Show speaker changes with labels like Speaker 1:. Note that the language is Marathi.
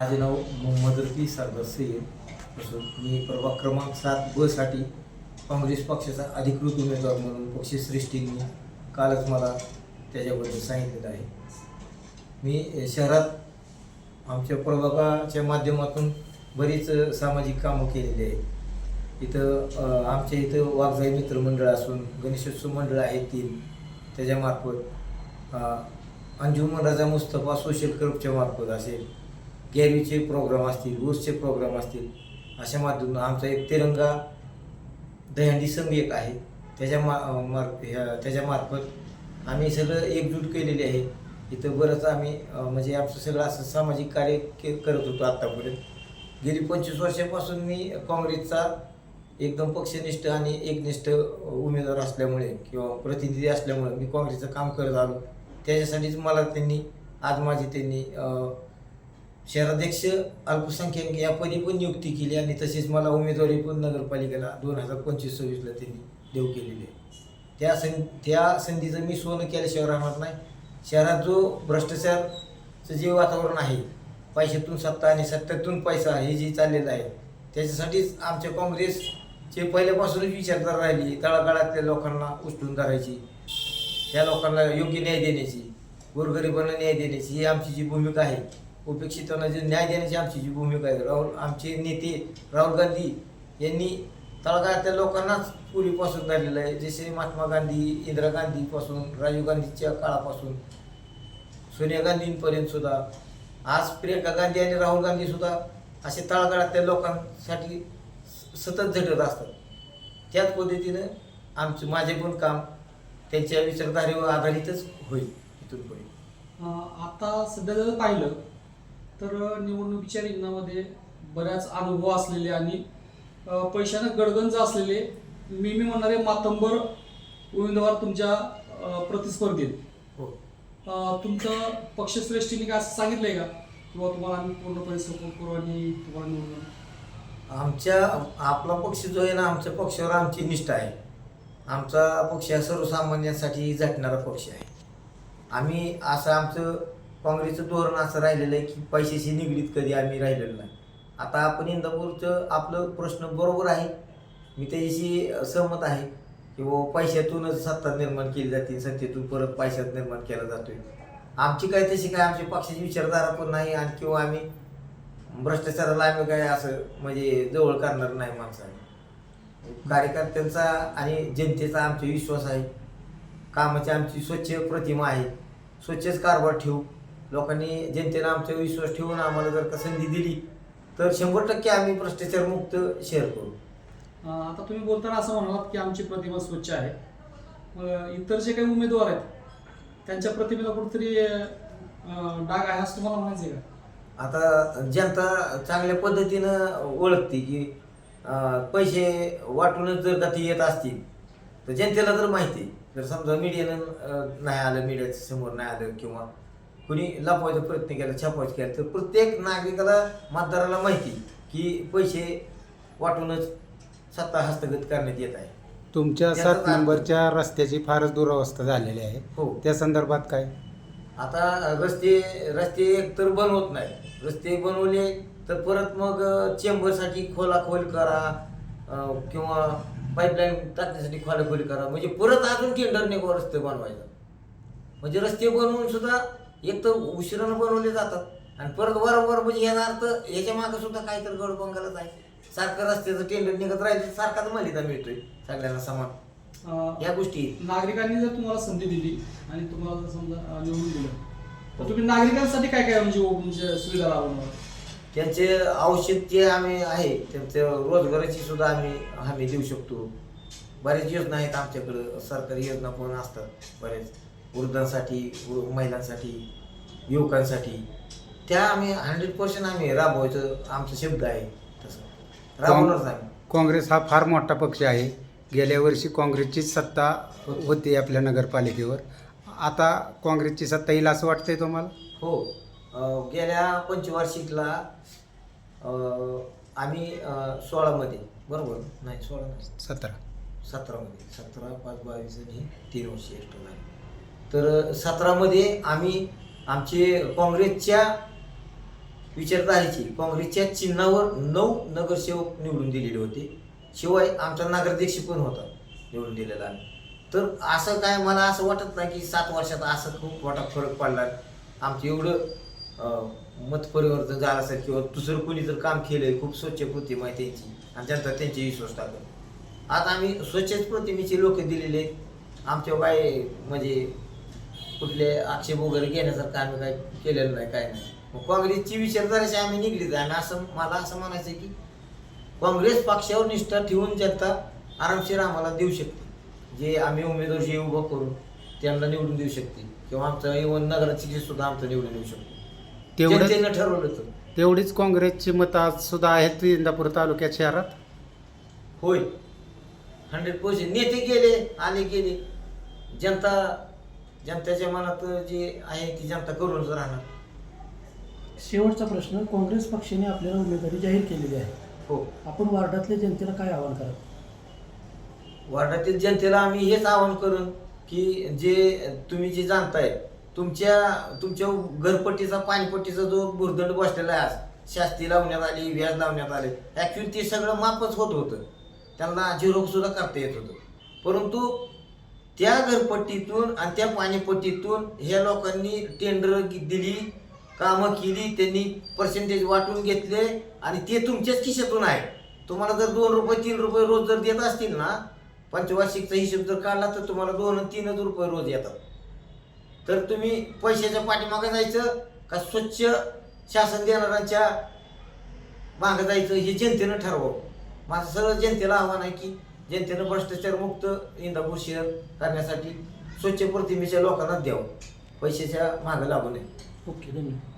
Speaker 1: माझे नाव मोहम्मद रफी सरदार सय्यद. असून मी प्रभाग क्रमांक सात ब साठी काँग्रेस पक्षाचा अधिकृत उमेदवार म्हणून पक्षश्रेष्ठींनी कालच मला त्याच्याबद्दल सांगितलेलं आहे. मी शहरात आमच्या प्रभागाच्या माध्यमातून बरीच सामाजिक कामं केलेली आहेत. इथं आमच्या इथं वाघजाई मित्रमंडळ असून गणेशोत्सव मंडळ आहे तीन. त्याच्यामार्फत अंजुमन राजा मुस्तफा सोशल क्लबच्या मार्फत असेल गॅरीचे प्रोग्राम असतील रोजचे प्रोग्राम असतील अशा माध्यमातून आमचा एक तिरंगा दहंडी संघ एक आहे. त्याच्या मा मार्फ ह्या त्याच्यामार्फत आम्ही सगळं एकजूट केलेली आहे. इथं बरंच आम्ही म्हणजे आमचं सगळं असं सामाजिक कार्य के करत होतो आत्तापर्यंत गेली पंचवीस वर्षापासून मी काँग्रेसचा एकदम पक्षनिष्ठ आणि एकनिष्ठ उमेदवार असल्यामुळे किंवा प्रतिनिधी असल्यामुळे मी काँग्रेसचं काम करत आलो. त्याच्यासाठीच मला त्यांनी आज माझी त्यांनी शहराध्यक्ष अल्पसंख्याक या पदी पण नियुक्ती केली आणि तसेच मला उमेदवारी पण नगरपालिकेला दोन हजार पंचवीस सव्वीसला त्यांनी देऊ केलेली आहे. त्या सं त्या संधीचं मी सोनं केल्याशिवाय राहणार नाही. शहरात जो भ्रष्टाचारचं जे वातावरण आहे पैशातून सत्ता आणि सत्तेतून पैसा हे जे चाललेलं आहे त्याच्यासाठीच आमच्या काँग्रेसचे पहिल्यापासूनच विचारधारा राहिली तळागाळातल्या लोकांना उचलून धरायची त्या लोकांना योग्य न्याय देण्याची गोरगरिबांना न्याय देण्याची ही आमची जी भूमिका आहे उपेक्षितांना जे न्याय देण्याची आमची जी भूमिका आहे राहुल आमचे नेते राहुल गांधी यांनी तळागाळातल्या लोकांनाच पूर्वीपासून धरलेलं आहे. जसे महात्मा गांधी इंदिरा गांधीपासून राजीव गांधीच्या काळापासून सोनिया गांधींपर्यंत सुद्धा आज प्रियंका गांधी आणि राहुल गांधी सुद्धा असे तळागाळातल्या लोकांसाठी सतत झटत असतात. त्याच पद्धतीनं आमचं माझे पण काम त्यांच्या विचारधारेवर आधारितच होईल इथून पुढे.
Speaker 2: आता सध्या जर पाहिलं तर निवडणुकीच्या रिंगणामध्ये बऱ्याच अनुभव असलेले आणि पैशानं गडगंज असलेले मी मी म्हणणारे मातंबर उमेदवार तुमच्या प्रतिस्पर्धीत.
Speaker 1: हो.
Speaker 2: तुमचं पक्षश्रेष्ठीने काय असं सांगितलंय का? किंवा तुम्हाला आम्ही पूर्णपणे सपोर्ट करू आणि तुम्हाला निवडून
Speaker 1: आमच्या आपला पक्ष जो आहे ना आमच्या पक्षावर आमची निष्ठा आहे. आमचा पक्ष हा सर्वसामान्यांसाठी झटणारा पक्ष आहे. आम्ही असं आमचं काँग्रेसचं धोरण असं राहिलेलं आहे की पैशाशी निगडीत कधी आम्ही राहिलेलो नाही. आता आपण इंदापूरचं आपलं प्रश्न बरोबर आहे. मी त्याच्याशी सहमत आहे की व पैशातूनच सत्ता निर्माण केली जाते सत्तेतून परत पैशात निर्माण केला जातोय. आमची काय तशी काय आमची पक्षाची विचारधारा पण नाही आणि किंवा आम्ही भ्रष्टाचाराला आम्ही काय असं म्हणजे जवळ करणार नाही माणसाने कार्यकर्त्यांचा आणि जनतेचा आमचा विश्वास आहे. कामाची आमची स्वच्छ प्रतिमा आहे. स्वच्छच कारभार ठेवू. लोकांनी जनतेला आमचा विश्वास ठेवून आम्हाला जर का संधी दिली तर शंभर टक्के आम्ही भ्रष्टाचार मुक्त शेअर करू
Speaker 2: आता तुम्ही बोलताना असं म्हणालात की आमची प्रतिमा स्वच्छ आहे. इतर जे काही उमेदवार आहेत त्यांच्या प्रतिमेला कुठेतरी डाग आहे असं तुम्हाला म्हणायचं आहे का?
Speaker 1: आता जनता चांगल्या पद्धतीनं ओळखते की पैसे वाटूनच जर का ती येत असतील तर जनतेला तर माहिती. जर समजा मीडियानं नाही आलं मीडियाच्या समोर नाही आलं किंवा कुणी लपवायचा प्रयत्न केला छापवायचा केला तर प्रत्येक नागरिकाला मतदाराला माहिती की पैसे वाटूनच सत्ता हस्तगत करण्यात येत आहे.
Speaker 3: तुमच्या सात
Speaker 1: अर्थ-
Speaker 3: नंबरच्या रस्त्याची फारच दुरावस्था झालेली आहे.
Speaker 1: हो.
Speaker 3: त्या संदर्भात काय?
Speaker 1: आता रस्ते रस्ते एकतर बनवत नाही. रस्ते बनवले तर परत मग चेंबरसाठी खोलाखोल करा अं, किंवा पाईपलाईन टाकण्यासाठी खोलाखोली करा. म्हणजे परत अजून टेंडर निघू रस्ते बनवायचा. म्हणजे रस्ते बनवून सुद्धा एक तर उशिरानं बनवले जातात. आणि परत वारंवार म्हणजे याचा अर्थ याच्या मागे सुद्धा काहीतरी गडबंगालच आहे. सारखं रस्त्याचं टेंडर निघत राहिले सारखाच मलिदा मिळतोय सगळ्यांना समान. या गोष्टी.
Speaker 2: नागरिकांनी जर तुम्हाला संधी दिली आणि तुम्हाला जर समजा निवडून दिलं तर तुम्ही नागरिकांसाठी काय काय म्हणजे म्हणजे सुविधा राबवणार
Speaker 1: त्यांचे औषध जे आम्ही आहे त्यांचं रोजगाराची सुद्धा आम्ही हमी देऊ शकतो. बऱ्याच योजना आहेत आमच्याकडं सरकारी योजना पण असतात बरेच. वृद्धांसाठी महिलांसाठी युवकांसाठी. त्या आम्ही हंड्रेड पर्सेंट आम्ही राबवायचं आमचा शब्द आहे तसं. राबवणारच आम्ही.
Speaker 3: काँग्रेस हा फार मोठा पक्ष आहे. गेल्या वर्षी काँग्रेसचीच सत्ता होती आपल्या नगरपालिकेवर. आता काँग्रेसची सत्ता येईल असं वाटतंय तुम्हाला?
Speaker 1: हो. गेल्या पंचवार्षिकला आम्ही सोळामध्ये बरोबर? नाही सोळा नाही.
Speaker 3: सतरा.
Speaker 1: सतरामध्ये. सतरा पाच बावीस आणि तीन वर्ष एक्स्ट्रा झाले. तर सतरामध्ये आम्ही आमचे काँग्रेसच्या विचारधारेची काँग्रेसच्या चिन्हावर नऊ नगरसेवक निवडून दिलेले होते. शिवाय आमचा नगराध्यक्ष पण होता निवडून दिलेला. तर असं काय मला असं वाटत नाही की सात वर्षात असं खूप मोठा फरक पडला. आमचं एवढं अं, मत परिवर्तन झालं असेल किंवा दुसरं कोणी जर काम केलं खूप स्वच्छ प्रतिमा आहे त्यांची आणि त्यांचा त्यांचे विश्वास टाकत. आता आम्ही स्वच्छच प्रतिमेचे लोक दिलेले आहेत. आमच्या बाय म्हणजे कुठले आक्षेप वगैरे घेण्यासारखं आम्ही काय केलेलं नाही काय नाही. मग काँग्रेसची विचारधाराशी आम्ही निगडीत आहे आणि असं मला असं म्हणायचं आहे की काँग्रेस पक्षावर निष्ठा ठेवून जनता आरामशीर आम्हाला देऊ शकते. जे आम्ही उमेदवार जे उभं करू त्यांना निवडून देऊ शकते. किंवा आमचं इवन नगराध्यक्ष सुद्धा आमचं निवडून देऊ शकतो. जनतेनं ठरवलं तर
Speaker 3: तेवढीच काँग्रेसची मतं आज सुद्धा आहेत इंदापूर तालुक्यात शहरात?
Speaker 1: होय. हंड्रेड पर्सेंट नेते गेले आले गेले. जनता जनतेच्या मनात जे आहे ती जनता करूनच राहणार.
Speaker 4: शेवटचा प्रश्न काँग्रेस पक्षाने आपल्याला उमेदवारी जाहीर केलेली आहे.
Speaker 1: हो.
Speaker 4: आपण वार्डातल्या जनतेला काय आवाहन करा
Speaker 1: वार्डातील जनतेला आम्ही हेच आवाहन करून की जे तुम्ही जे जाणताय तुमच्या तुमच्या घरपट्टीचा पाणीपट्टीचा जो भुर्दंड बसलेला आहे आज शास्ती लावण्यात आली व्याज लावण्यात आले ॲक्च्युली ते सगळं माफच होत होतं. त्यांना झिरो सुद्धा करता येत होतं. परंतु त्या घरपट्टीतून आणि त्या पाणीपट्टीतून ह्या लोकांनी टेंडर दिली कामं केली त्यांनी पर्सेंटेज वाटून घेतले आणि ते तुमच्याच खिशातून आहे. तुम्हाला जर दोन रुपये तीन रुपये रोज जर देत असतील ना पंचवार्षिकचा हिशोब जर काढला तर तुम्हाला दोन तीनच रुपये रोज येतात. तर तुम्ही पैशाच्या पाठीमागं जायचं का स्वच्छ शासन देणाऱ्यांच्या मागं जायचं हे जनतेनं ठरवावं. माझं सरळ जनतेला आव्हान आहे की जनतेनं भ्रष्टाचार मुक्त इंदापूर शहर करण्यासाठी स्वच्छ प्रतिमेच्या लोकांना द्यावं. पैशाच्या मागं लागू नये.
Speaker 4: ओके धन्यवाद.